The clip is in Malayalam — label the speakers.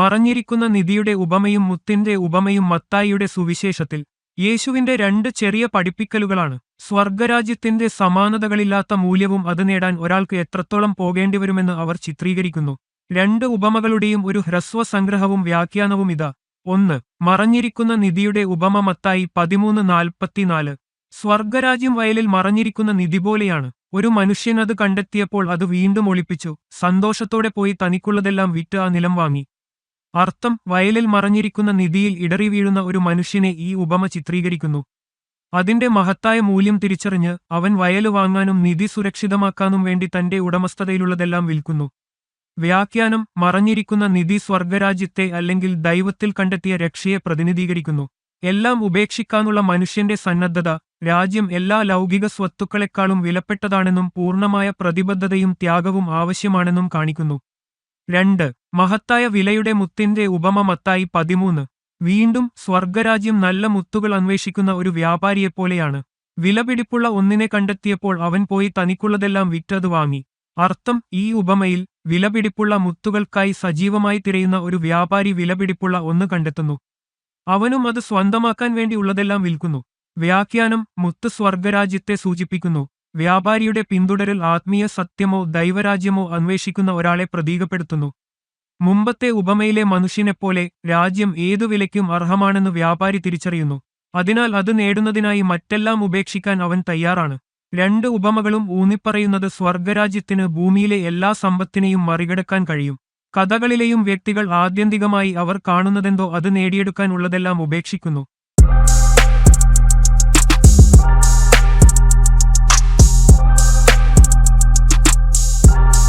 Speaker 1: മറഞ്ഞിരിക്കുന്ന നിധിയുടെ ഉപമയും മുത്തിന്റെ ഉപമയും മത്തായിയുടെ സുവിശേഷത്തിൽ യേശുവിന്റെ രണ്ട് ചെറിയ പഠിപ്പിക്കലുകളാണ്. സ്വർഗരാജ്യത്തിന്റെ സമാനതകളില്ലാത്ത മൂല്യവും അത് നേടാൻ ഒരാൾക്ക് എത്രത്തോളം പോകേണ്ടിവരുമെന്ന് അവർ ചിത്രീകരിക്കുന്നു. രണ്ട് ഉപമകളുടെയും ഒരു ഹ്രസ്വ സംഗ്രഹവും വ്യാഖ്യാനവും ഇതാ. ഒന്ന് മറഞ്ഞിരിക്കുന്ന നിധിയുടെ ഉപമ മത്തായി പതിമൂന്ന് നാൽപ്പത്തിനാല്. സ്വർഗരാജ്യം വയലിൽ മറഞ്ഞിരിക്കുന്ന നിധി പോലെയാണ്. ഒരു മനുഷ്യൻ അത് കണ്ടെത്തിയപ്പോൾ അത് വീണ്ടും ഒളിപ്പിച്ചു. സന്തോഷത്തോടെ പോയി തനിക്കുള്ളതെല്ലാം വിറ്റ് ആ നിലം വാങ്ങി. അർത്ഥം വയലിൽ മറഞ്ഞിരിക്കുന്ന നിധിയിൽ ഇടറി വീഴുന്ന ഒരു മനുഷ്യനെ ഈ ഉപമ ചിത്രീകരിക്കുന്നു. അതിന്റെ മഹത്തായ മൂല്യം തിരിച്ചറിഞ്ഞ് അവൻ വയൽ വാങ്ങാനും നിധി സുരക്ഷിതമാക്കാനും വേണ്ടി തന്റെ ഉടമസ്ഥതയിലുള്ളതെല്ലാം വിൽക്കുന്നു. വ്യാഖ്യാനം മറഞ്ഞിരിക്കുന്ന നിധി സ്വർഗരാജ്യത്തെ അല്ലെങ്കിൽ ദൈവത്തിൽ കണ്ടെത്തിയ രക്ഷയെ പ്രതിനിധീകരിക്കുന്നു. എല്ലാം ഉപേക്ഷിക്കാനുള്ള മനുഷ്യന്റെ സന്നദ്ധത രാജ്യം എല്ലാ ലൗകിക സ്വത്തുക്കളെക്കാളും വിലപ്പെട്ടതാണെന്നും പൂർണമായ പ്രതിബദ്ധതയും ത്യാഗവും ആവശ്യമാണെന്നും കാണിക്കുന്നു. രണ്ട്. മഹത്തായ വിലയുടെ മുത്തിന്റെ ഉപമ മത്തായി പതിമൂന്ന്. വീണ്ടും സ്വർഗരാജ്യം നല്ല മുത്തുകൾ അന്വേഷിക്കുന്ന ഒരു വ്യാപാരിയെപ്പോലെയാണ്. വിലപിടിപ്പുള്ള ഒന്നിനെ കണ്ടെത്തിയപ്പോൾ അവൻ പോയി തനിക്കുള്ളതെല്ലാം വിറ്റത് വാങ്ങി. അർത്ഥം ഈ ഉപമയിൽ വിലപിടിപ്പുള്ള മുത്തുകൾക്കായി സജീവമായി തിരയുന്ന ഒരു വ്യാപാരി വിലപിടിപ്പുള്ള ഒന്ന് കണ്ടെത്തുന്നു. അവനും അത് സ്വന്തമാക്കാൻ വേണ്ടി ഉള്ളതെല്ലാം വിൽക്കുന്നു. വ്യാഖ്യാനം മുത്ത് സ്വർഗരാജ്യത്തെ സൂചിപ്പിക്കുന്നു. വ്യാപാരിയുടെ പിന്തുടരൽ ആത്മീയ സത്യമോ ദൈവരാജ്യമോ അന്വേഷിക്കുന്ന ഒരാളെ പ്രതീകപ്പെടുത്തുന്നു. മുമ്പത്തെ ഉപമയിലെ മനുഷ്യനെപ്പോലെ രാജ്യം ഏതു വിലയ്ക്കും അർഹമാണെന്ന് വ്യാപാരി തിരിച്ചറിയുന്നു. അതിനാൽ അത് നേടുന്നതിനായി മറ്റെല്ലാം ഉപേക്ഷിക്കാൻ അവൻ തയ്യാറാണ്. രണ്ട് ഉപമകളും ഊന്നിപ്പറയുന്നത് സ്വർഗരാജ്യത്തിന് ഭൂമിയിലെ എല്ലാ സമ്പത്തിനെയും മറികടക്കാൻ കഴിയും. കഥകളിലെയും വ്യക്തികൾ ആത്യന്തികമായി അവർ കാണുന്നതെന്തോ അത് നേടിയെടുക്കാനുള്ളതെല്ലാം ഉപേക്ഷിക്കുന്നു.